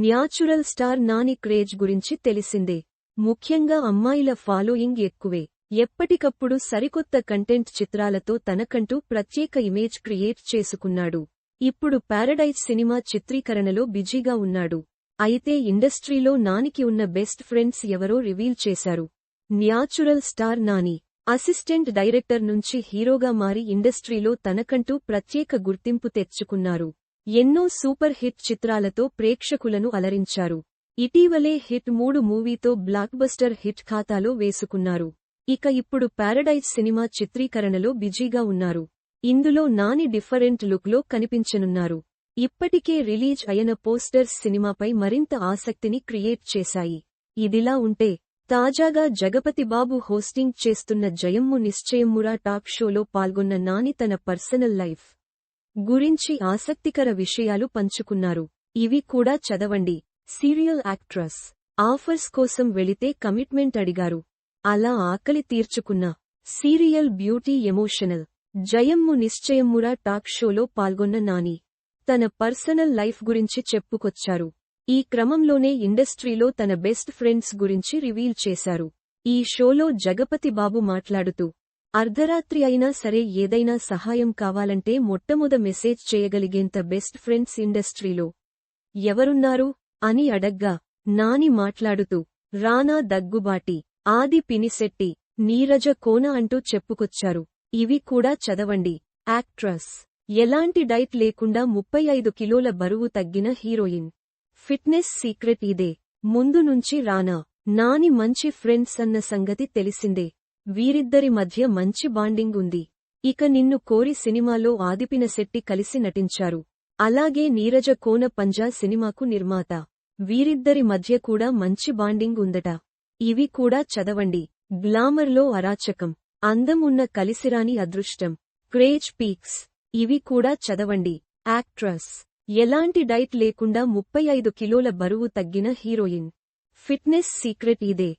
Natural star Nani craze గురించి తెలిసిందే. ముఖ్యంగా అమ్మాయిల ఫాలోయింగ్ ఎక్కువే. ఎప్పటికప్పుడు సరికొత్త కంటెంట్ చిత్రాలతో తనకంటూ ప్రత్యేక ఇమేజ్ క్రియేట్ చేసుకున్నాడు. ఇప్పుడు పారడైజ్ సినిమా చిత్రీకరణలో బిజీగా ఉన్నాడు. అయితే ఇండస్ట్రీలో నానికి ఉన్న బెస్ట్ ఫ్రెండ్స్ ఎవరో రివీల్ చేశారు. Natural star Nani. Assistant director నుంచి హీరోగా మారి ఇండస్ట్రీలో తనకంటూ ప్రత్యేక గుర్తింపు తెచ్చుకున్నారు. ఎన్నో సూపర్ హిట్ చిత్రాలతో ప్రేక్షకులను అలరించారు. ఇటీవలే హిట్ మూడు మూవీతో బ్లాక్బస్టర్ హిట్ ఖాతాలో వేసుకున్నారు. ఇక ఇప్పుడు పారడైజ్ సినిమా చిత్రీకరణలో బిజీగా ఉన్నారు. ఇందులో నాని డిఫరెంట్ లుక్లో కనిపించనున్నారు. ఇప్పటికే రిలీజ్ అయిన పోస్టర్స్ సినిమాపై మరింత ఆసక్తిని క్రియేట్ చేశాయి. ఇదిలా ఉంటే తాజాగా జగపతి బాబు హోస్టింగ్ చేస్తున్న జయమ్ము నిశ్చయమ్మురా టాక్ షోలో పాల్గొన్న నాని తన పర్సనల్ లైఫ్. గురించి ఆసక్తికర విషయాలు పంచుకున్నారు. ఇవి కూడా చదవండి. సీరియల్ యాక్ట్రస్ ఆఫర్స్ కోసం వెళితే కమిట్మెంట్ అడిగారు. అలా ఆకలి తీర్చుకున్న serial beauty emotional Jayammu Nischayammura talk షోలో పాల్గొన్న నాని తన పర్సనల్ లైఫ్ గురించి చెప్పుకొచ్చారు. ఈ క్రమంలోనే ఇండస్ట్రీలో తన బెస్ట్ ఫ్రెండ్స్ గురించి రివీల్ చేశారు. ఈ షోలో జగపతి బాబు మాట్లాడుతూ అర్ధరాత్రి అయినా సరే ఏదైనా సహాయం కావాలంటే మొట్టమొద మెసేజ్ చేయగలిగేంత బెస్ట్ ఫ్రెండ్స్ ఇండస్ట్రీలో. ఎవరున్నారు? అని అడగ్గా నాని మాట్లాడుతూ రానా దగ్గుబాటి ఆది పినిశెట్టి నీరజ కోన అంటూ చెప్పుకొచ్చారు. ఇవి కూడా చదవండి. యాక్ట్రస్. ఎలాంటి డైట్ లేకుండా ముప్పై ఐదు కిలోల బరువు తగ్గిన హీరోయిన్. ఫిట్నెస్ సీక్రెట్ ఇదే. ముందు నుంచి రానా నాని మంచి ఫ్రెండ్స్ అన్న సంగతి తెలిసిందే. వీరిద్దరి మధ్య మంచి బాండింగ్ ఉంది. ఇక నిన్ను కోరి సినిమాలో ఆదిపిన శెట్టి కలిసి నటించారు. అలాగే నీరజ కోన పంజా సినిమాకు నిర్మాత. వీరిద్దరి మధ్య కూడా మంచి బాండింగ్ ఉందట. ఇవి కూడా చదవండి. గ్లామర్లో అరాచకం. అందం ఉన్న కలిసిరాని అదృష్టం. Craze peaks. ఇవి కూడా చదవండి. యాక్ట్రస్. ఎలాంటి డైట్ లేకుండా ముప్పై ఐదు కిలోల బరువు తగ్గిన హీరోయిన్. ఫిట్నెస్ సీక్రెట్ ఇదే.